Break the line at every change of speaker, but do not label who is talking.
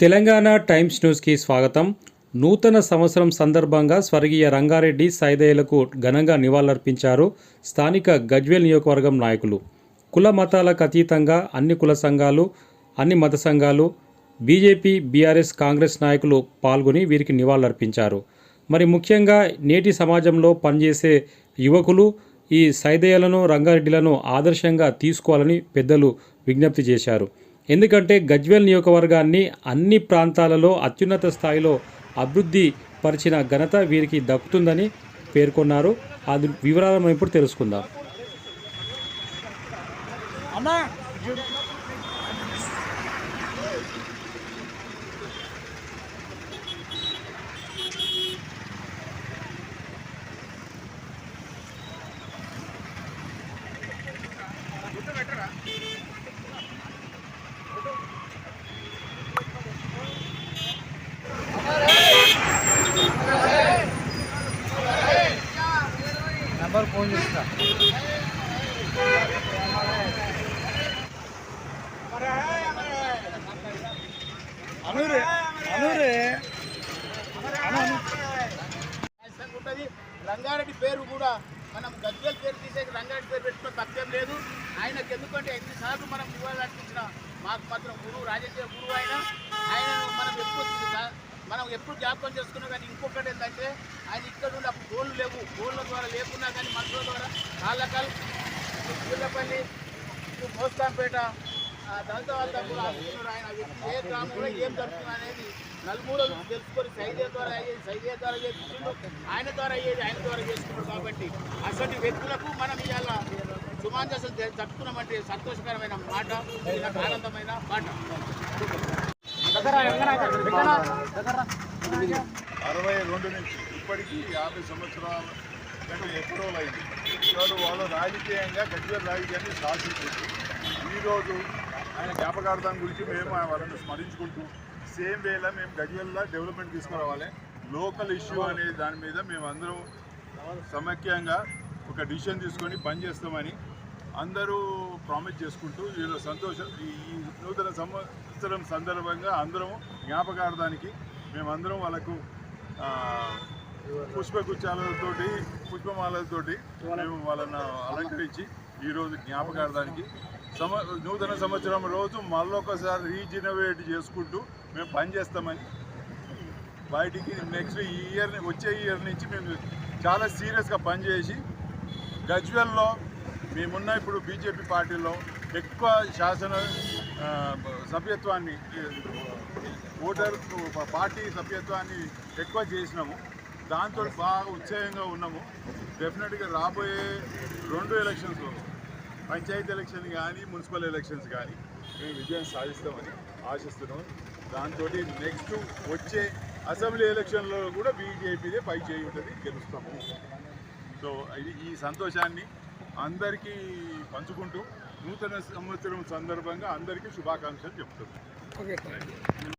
Telangana times న్యూస్కి స్వాగతం. నూతన సంవత్సరం సందర్భంగా స్వర్గీయ రంగారెడ్డి సైదయ్యలకు ఘనంగా నివాళులర్పించారు స్థానిక గజ్వేల్ నియోజకవర్గం నాయకులు. కుల మతాలకు అతీతంగా అన్ని కుల సంఘాలు అన్ని మత సంఘాలు బీజేపీ బీఆర్ఎస్ కాంగ్రెస్ నాయకులు పాల్గొని వీరికి నివాళులర్పించారు. మరి ముఖ్యంగా నేటి సమాజంలో పనిచేసే యువకులు ఈ సైదయ్యలను రంగారెడ్డిలను ఆదర్శంగా తీసుకోవాలని పెద్దలు విజ్ఞప్తి చేశారు. ఎందుకంటే గజ్వేల్ నియోజకవర్గాన్ని అన్ని ప్రాంతాలలో అత్యున్నత స్థాయిలో అభివృద్ధి పరిచిన ఘనత వీరికి దక్కుతుందని పేర్కొన్నారు. అది వివరాలను మనం ఇప్పుడు తెలుసుకుందాం.
అన్నా
ఉంటుంది రంగారెడ్డి పేరు కూడా మనం గజ్వేల్ పేరు తీసేకి రంగారెడ్డి పేరు పెట్టుకుని తప్పేం లేదు. ఆయనకు ఎందుకంటే ఎన్నిసార్లు మనం ఇవ్వాలి మాకు మాత్రం గురువు రాజకీయ గురువు ఆయన. ఆయనను మనం ఎప్పుడు మనం ఎప్పుడు జ్ఞాపకం చేసుకున్నా కానీ ఇంకొకటి ఏంటంటే ఆయన ఇక్కడ ఉండి అప్పుడు గోళ్ళు లేవు. గోళ్ళ ద్వారా లేకున్నా కానీ మనుషుల ద్వారా కాళ్ళకల్ పిల్లపల్లి మోస్తాంపేట దళిత వాళ్ళ కూడా ఆశిస్తున్నారు. ఆయన ఏ గ్రామంలో ఏం జరుగుతుంది అనేది నలుమూలలు తెలుసుకొని సైదే ద్వారా అయ్యేది సైదే ద్వారా చేస్తున్నాడు ఆయన ద్వారా అయ్యేది ఆయన ద్వారా చేస్తున్నాడు కాబట్టి అటువంటి వ్యక్తులకు మనం ఇవాళ సుమాంజసం జరుపుకున్నామంటే సంతోషకరమైన మాట ఆనందమైన మాట.
అరవై రెండు నుంచి ఇప్పటికీ యాభై సంవత్సరాల కంటే ఎక్కువ అయింది వాళ్ళు వాళ్ళు రాజకీయంగా గట్టిగా రాజకీయాన్ని సాధించారు ఈరోజు ఆయన జ్ఞాపకార్థం గురించి మేము వాళ్ళని స్మరించుకుంటూ సేమ్ వేలా మేము గజ్వేల్లో డెవలప్మెంట్ తీసుకురావాలి. లోకల్ ఇష్యూ అనే దాని మీద మేము అందరం సమైక్యంగా ఒక డిసిషన్ తీసుకొని పని చేస్తామని అందరూ ప్రామిస్ చేసుకుంటూ వీళ్ళు సంతోషం. ఈ నూతన సంవత్సరం సందర్భంగా అందరం జ్ఞాపకార్థానికి మేమందరం వాళ్ళకు పుష్పగుచ్చాలతోటి పుష్పమాలతోటి మేము వాళ్ళను అలంకరించి ఈరోజు జ్ఞాపకార్థానికి సమ నూతన సంవత్సరం రోజు మళ్ళొకసారి రీజినవేట్ చేసుకుంటూ మేము పనిచేస్తామని బయటికి నెక్స్ట్ ఈ ఇయర్ వచ్చే ఇయర్ నుంచి మేము చాలా సీరియస్గా పనిచేసి గజ్వెల్లో మేమున్న ఇప్పుడు బీజేపీ పార్టీలో ఎక్కువ శాసన సభ్యత్వాన్ని ఓటర్ పార్టీ సభ్యత్వాన్ని ఎక్కువ చేసినాము. దాంతో బాగా ఉత్సాహంగా ఉన్నాము. డెఫినెట్గా రాబోయే రెండు ఎలక్షన్స్లో పంచాయతీ ఎలక్షన్ కానీ మున్సిపల్ ఎలక్షన్స్ కానీ మేము విజయం సాధిస్తామని ఆశిస్తున్నాము దాంతో నెక్స్ట్ వచ్చే అసెంబ్లీ ఎలక్షన్లో కూడా బీజేపీదే పై చేయి ఉంటుంది గెలుస్తాము. సో ఇది ఈ సంతోషాన్ని అందరికీ పంచుకుంటూ నూతన సంవత్సరం సందర్భంగా అందరికీ శుభాకాంక్షలు
చెప్తున్నాం.